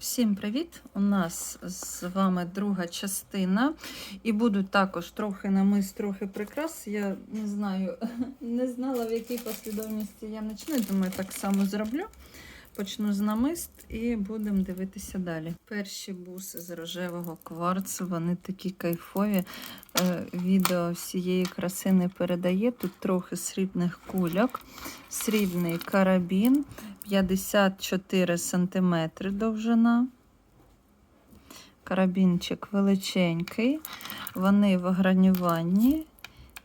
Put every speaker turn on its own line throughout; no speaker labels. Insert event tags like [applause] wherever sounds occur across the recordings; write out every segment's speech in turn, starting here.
Всім привіт! У нас з вами друга частина. І буду також трохи намис, трохи прикрас. Я не знаю, [laughs] не знала, в якій послідовності я почну. Думаю, так само зроблю. Почну з намист і будемо дивитися далі. Перші буси з рожевого кварцу, вони такі кайфові. Е, Відео всієї краси не передає. Тут трохи срібних кульок, срібний карабін, 54 см довжина. Карабінчик величенький. Вони в огранюванні.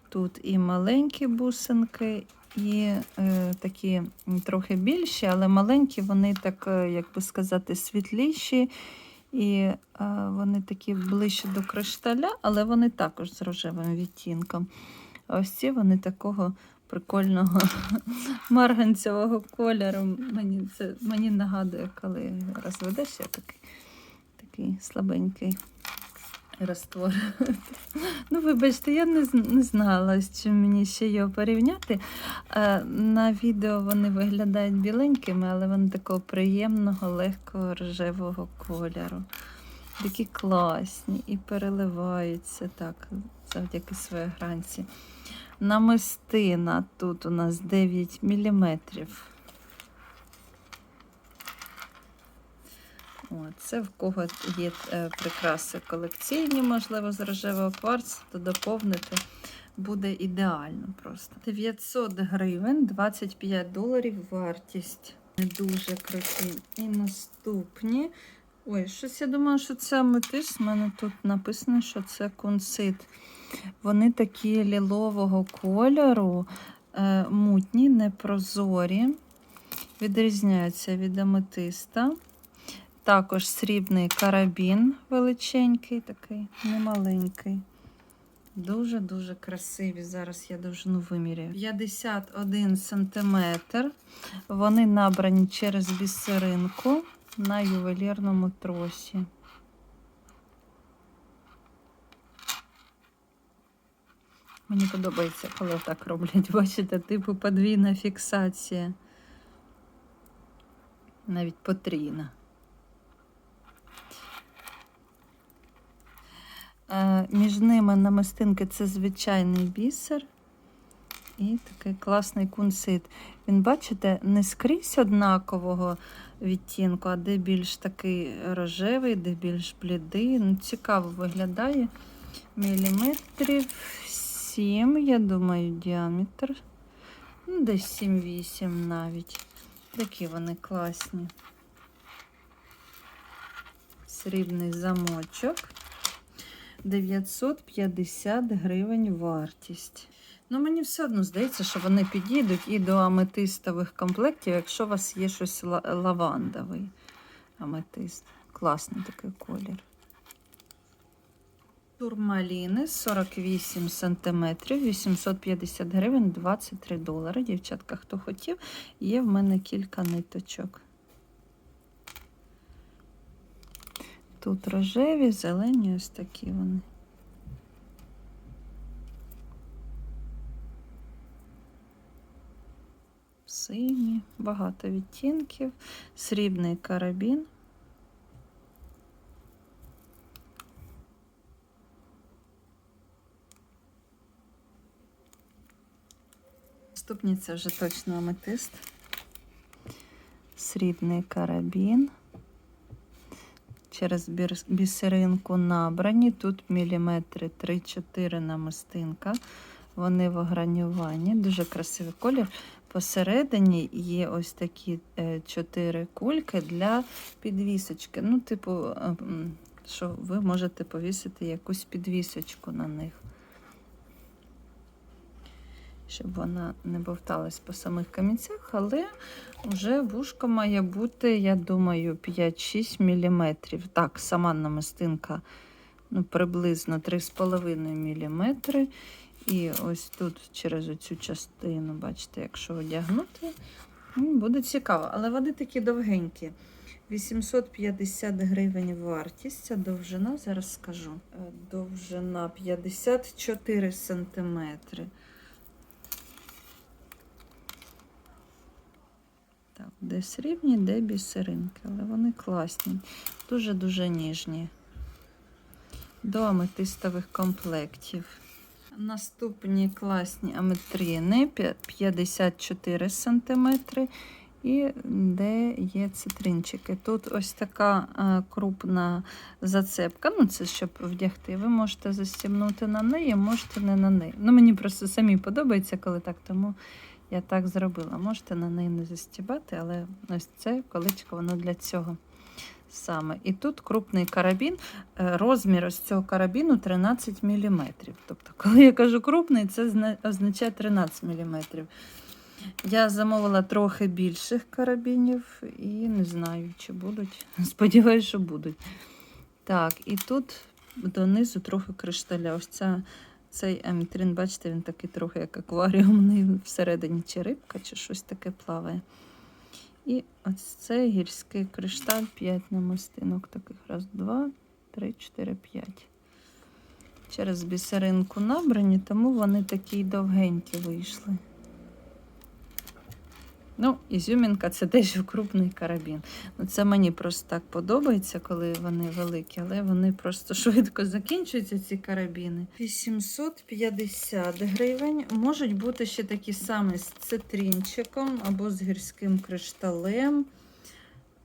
Тут і маленькі бусинки, і е, такі трохи більші, але маленькі, вони так, е, як би сказати, світліші. І е, вони такі ближче до кришталя, але вони також з рожевим відтінком. А ось ці вони такого прикольного [laughs] марганцевого кольору. Мені це мені нагадує, коли розведешся такий, такий слабенький раствор. Ну, вибачте, я не, не знала, з чим мені ще його порівняти. Е, На відео вони виглядають біленькими, але вони такого приємного, легкого рожевого кольору. Такі класні і переливаються так, завдяки своїй гранці. Намистина тут у нас 9 мм. О, це в кого є е, прикраси колекційні, можливо, з рожевого кварцу, то доповнити буде ідеально просто. 900 гривень, 25 доларів вартість. Не дуже круті. І наступні. Ой, щось я думала, що це аметист. У мене тут написано, що це кунсит. Вони такі лілового кольору, е, мутні, непрозорі. Відрізняються від аметиста. Також срібний карабін величенький, такий, немаленький. Дуже-дуже красиві. Зараз я довжину виміряю. 51 см. Вони набрані через бісеринку на ювелірному тросі. Мені подобається, коли так роблять. Бачите, типу подвійна фіксація. Навіть потрійна. Між ними намистинки це звичайний бісер і такий класний кунсит. Він, бачите, не скрізь однакового відтінку, а де більш такий рожевий, де більш блідий. Ну, цікаво виглядає. Міліметрів 7, я думаю, діаметр. Ну, десь 7-8 навіть. Такі вони класні. Срібний замочок. 950 гривень вартість. Ну, мені все одно здається, що вони підійдуть і до аметистових комплектів, якщо у вас є щось лавандовий аметист. Класний такий колір. Турмаліни 48 см, 850 гривень, 23 долари. Дівчатка, хто хотів, є в мене кілька ниточок. Тут рожеві, зелені, ось такі вони. Сині, багато відтінків, срібний карабін. Наступні це вже точно аметист. Срібний карабін через бісеринку набрані. Тут міліметри 3-4 намистинка. Вони в огранюванні. Дуже красивий колір. Посередині є ось такі е, чотири кульки для підвісочки. Ну, типу, е, що ви можете повісити якусь підвісочку на них. Щоб вона не бовталась по самих камінцях, але вже вушко має бути, я думаю, 5-6 мм. Так, сама намистинка ну, приблизно 3,5 мм. І ось тут через оцю частину, бачите, якщо одягнути, буде цікаво. Але вони такі довгенькі. 850 гривень вартість, а довжина, зараз скажу. Е, Довжина 54 сантиметри. Так, де срібні, де бісеринки, але вони класні, дуже-дуже ніжні. До аметистових комплектів. Наступні класні аметрини 54 см. І де є цитринчики. Тут ось така е, крупна зацепка. Ну, це щоб вдягти. Ви можете застібнути на неї, можете не на неї. Ну, мені просто самі подобається, коли так, тому я так зробила. Можете на неї не застібати, але ось це колечко, воно для цього саме. І тут крупний карабін. Е, Розмір ось цього карабіну 13 мм. Тобто, коли я кажу крупний, це означає 13 мм. Я замовила трохи більших карабінів і не знаю, чи будуть. [laughs] Сподіваюся, що будуть. Так, і тут донизу трохи кришталя. Ось ця, цей амітрин, бачите, він такий трохи як акваріумний, всередині чи рибка, чи щось таке плаває. І ось цей гірський кришталь, 5 намистинок таких. Раз, два, три, чотири, п'ять. Через бісеринку набрані, тому вони такі довгенькі вийшли. Ну, ізюмінка це теж [laughs] крупний карабін. Ну, це мені просто так подобається, коли вони великі, але вони просто [laughs] швидко закінчуються, ці карабіни. 850 гривень. Можуть бути ще такі самі з цитринчиком або з гірським кришталем.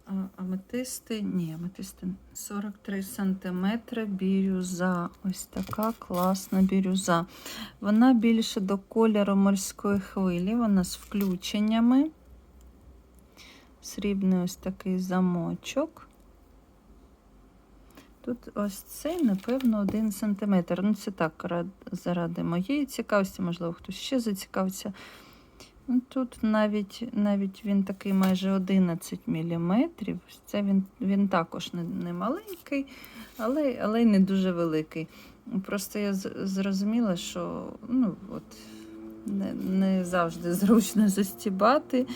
А, Аметисти, ні, аметисти 43 см бірюза. Ось така класна бірюза. Вона більше до кольору морської хвилі, вона з включеннями. Срібний ось такий замочок. Тут ось цей, напевно, 1 см. Ну, це так, заради моєї цікавості, можливо, хтось ще зацікавився. Ну, Тут навіть, навіть він такий майже 11 мм. Це він, він також не, не маленький, але, але й не дуже великий. Просто я зрозуміла, що ну, от, не, не завжди зручно застібати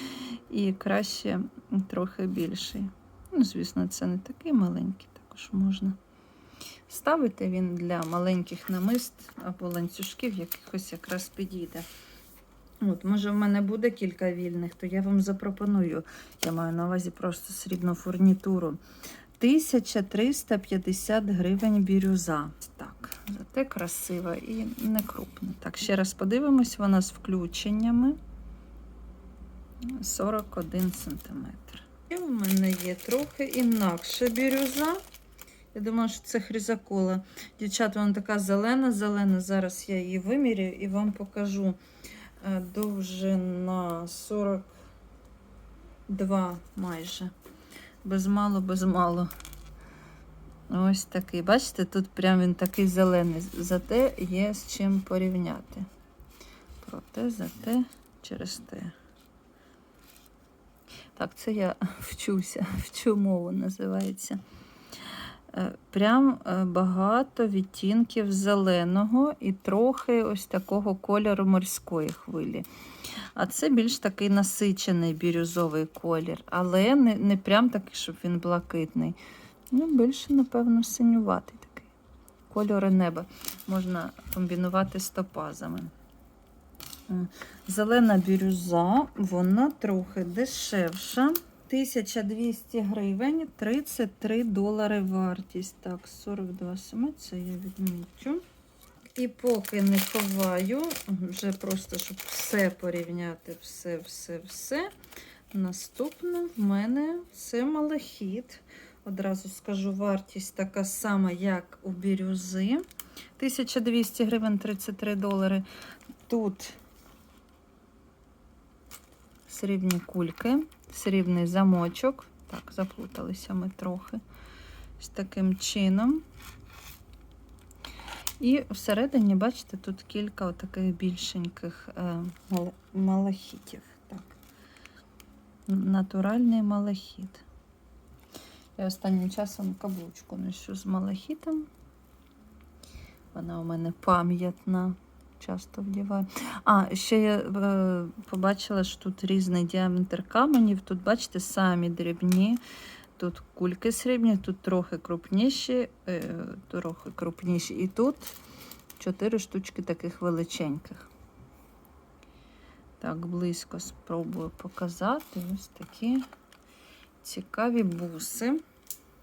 і краще трохи більший. Ну, звісно, це не такий маленький, також можна. Ставити він для маленьких намист або ланцюжків якихось якраз підійде. От, може, в мене буде кілька вільних, то я вам запропоную. Я маю на увазі просто срібну фурнітуру. 1350 гривень бірюза. Так, зате красива і не крупна. Так, ще раз подивимось, вона з включеннями 41 см. І в мене є трохи інакша бірюза. Я думаю, що це хризакола. Дівчата, вона така зелена-зелена. Зараз я її вимірю і вам покажу. Е, Довжина 42 майже. Без мало, без мало. Ось такий. Бачите, тут прям він такий зелений. Зате є з чим порівняти. Проте, зате, через те. Так, це я [laughs] вчуся, вчу мову називається. Е, Прям е, багато відтінків зеленого і трохи ось такого кольору морської хвилі. А це більш такий насичений бірюзовий колір, але не, не прям такий, щоб він блакитний. Ну, більше, напевно, синюватий такий. Кольори неба можна комбінувати з топазами. Е, Зелена бірюза, вона трохи дешевша. 1200 гривень, 33 долари вартість. Так, 42 саме, це я відмічу. І поки не ховаю, вже просто, щоб все порівняти, все, все, все. Наступне в мене це малахіт. Одразу скажу, вартість така сама, як у бірюзи. 1200 гривень 33 долари. Тут срібні кульки, срібний замочок. Так, заплуталися ми трохи. З таким чином. І всередині, бачите, тут кілька таких більшеньких е, мал- малахітів. Так. Натуральний малахіт. Я останнім часом каблучку ношу з малахітом. Вона у мене пам'ятна. Часто вдіваю. А, ще я е, побачила, що тут різний діаметр каменів. Тут, бачите, самі дрібні. Тут кульки срібні, тут трохи крупніші, е, трохи крупніші. І тут чотири штучки таких величеньких. Так, близько спробую показати. Ось такі цікаві буси.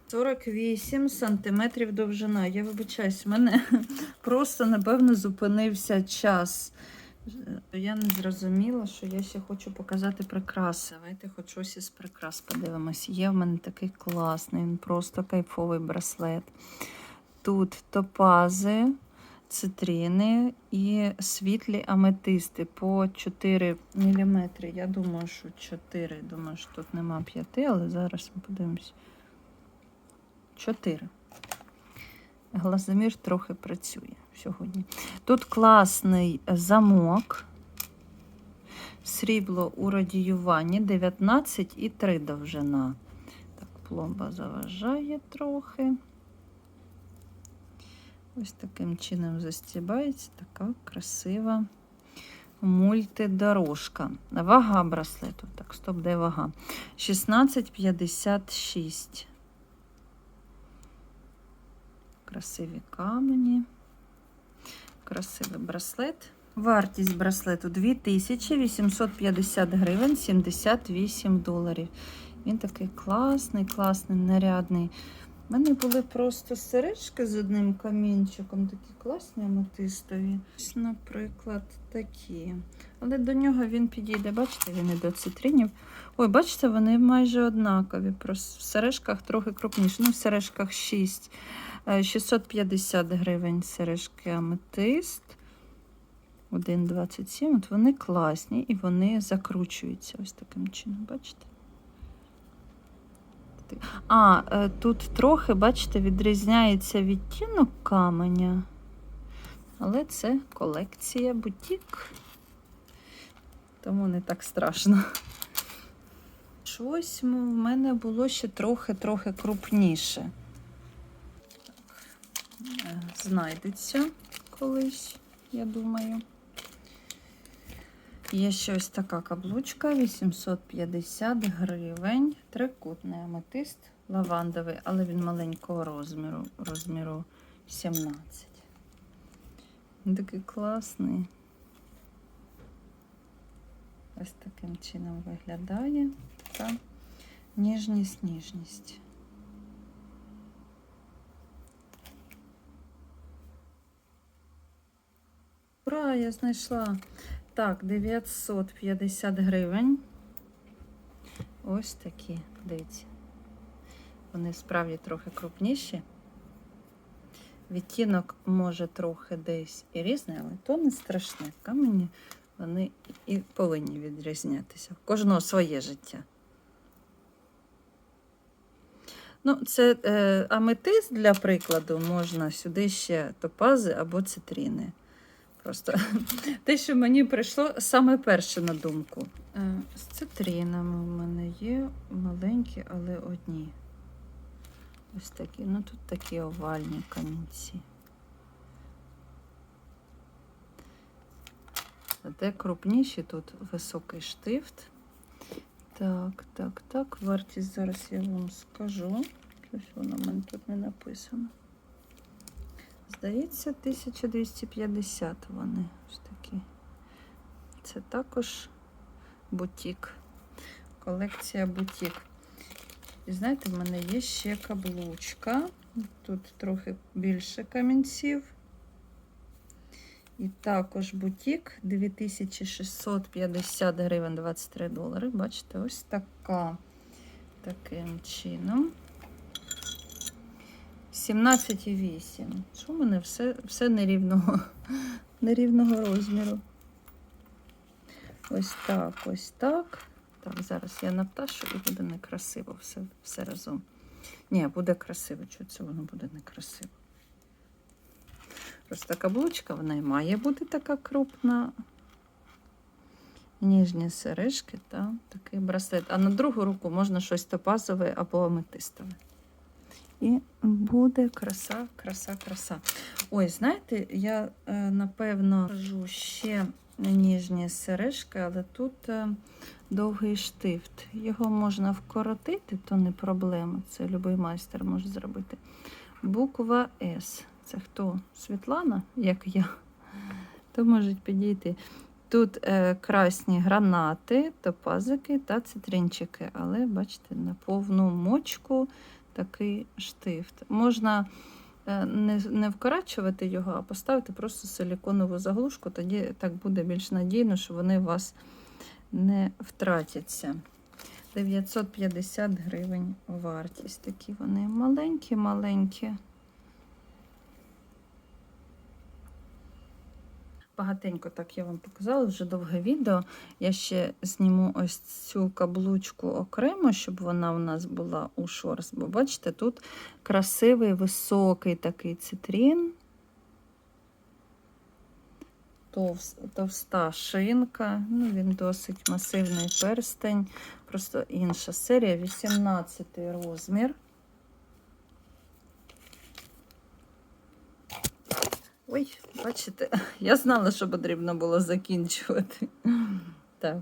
48 сантиметрів довжина. Я вибачаюсь, в мене [laughs] просто, напевно, зупинився час. Я не зрозуміла, що я ще хочу показати прикраси. Давайте хоч щось із прикрас подивимось. Є в мене такий класний, він просто кайфовий браслет. Тут топази, цитрини і світлі аметисти по 4 мм. Я думаю, що 4. Думаю, що тут нема 5, але зараз ми подивимось. 4. Глазомір трохи працює сьогодні. Тут класний замок. Срібло у радіюванні 19,3 довжина. Так, пломба заважає трохи. Ось таким чином застібається така красива мультидорожка. Вага браслету. Так, стоп, де вага? 16,56. Красиві камені. Красивий браслет. Вартість браслету 2850 гривень 78 доларів. Він такий класний, класний, нарядний. У мене були просто сережки з одним камінчиком, такі класні аметистові. Наприклад, такі. Але до нього він підійде, бачите, він і до цитринів. Ой, бачите, вони майже однакові. Просто в сережках трохи крупніші. Ну, в сережках 6. Е, 650 гривень сережки аметист. 1,27. От вони класні і вони закручуються ось таким чином, бачите? А, е, тут трохи, бачите, відрізняється відтінок каменя. Але це колекція бутік. Тому не так страшно. Щось м- в мене було ще трохи-трохи крупніше. Знайдеться колись, я думаю. Є ще ось така каблучка 850 гривень. Трикутний аметист лавандовий, але він маленького розміру, розміру 17. Він такий класний. Ось таким чином виглядає. Така ніжність, ніжність. Ура, я знайшла. Так, 950 гривень. Ось такі, дивіться. Вони справді трохи крупніші. Відтінок може трохи десь і різний, але то не страшне. Камені вони і повинні відрізнятися. У кожного своє життя. Ну, це е, аметист, для прикладу, можна сюди ще топази або цитріни. Просто [laughs] те, що мені прийшло саме перше на думку. Е, З цитринами в мене є маленькі, але одні. Ось такі. Ну тут такі овальні камінці. Де крупніші, тут високий штифт. Так, так, так. Вартість зараз я вам скажу. Щось воно в мене тут не написано. Здається, 1250 вони ось такі. Це також бутік. Колекція бутік. І знаєте, в мене є ще каблучка. Тут трохи більше камінців. І також бутік 2650 гривень 23 долари. Бачите, ось така. Таким чином. 17,8. Що в мене все, все нерівного, [laughs] нерівного розміру? Ось так, ось так. Так, зараз я напташу і буде некрасиво все, все разом. Ні, буде красиво. Чого це воно буде некрасиво? Просто каблучка, вона і має бути така крупна. Ніжні сережки та такий браслет. А на другу руку можна щось топазове або аметистове. І буде краса, краса, краса. Ой, знаєте, я е, напевно кажу ще ніжні сережки, але тут е, довгий штифт. Його можна вкоротити, то не проблема. Це будь-який майстер може зробити. Буква С. Це хто? Світлана, як я, то можуть підійти. Тут е, красні гранати, топазики та цитринчики, але бачите, на повну мочку такий штифт. Можна е, не, не вкорачувати його, а поставити просто силіконову заглушку, тоді так буде більш надійно, що вони у вас не втратяться. 950 гривень вартість. Такі вони маленькі-маленькі. Багатенько так я вам показала, вже довге відео. Я ще зніму ось цю каблучку окремо, щоб вона у нас була у шорс. Бо бачите, тут красивий високий такий цитрін. Товс, товста шинка, ну він досить масивний перстень, просто інша серія, 18 розмір. Ой, бачите, [laughs] я знала, що потрібно було закінчувати. [laughs] Так.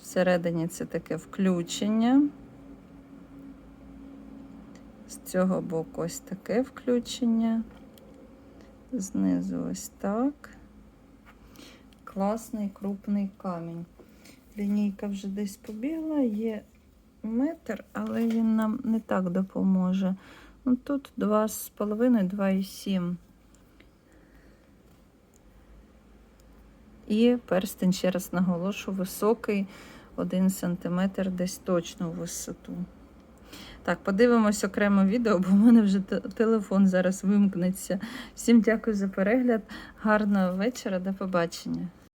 Всередині це таке включення. З цього боку ось таке включення. Знизу ось так. Класний крупний камінь. Лінійка вже десь побігла, є метр, але він нам не так допоможе. Ну, тут 2,5, 2,7. І перстень, ще раз наголошу, високий 1 см десь точно в висоту. Так, подивимось окремо відео, бо в мене вже телефон зараз вимкнеться. Всім дякую за перегляд. Гарного вечора, до побачення.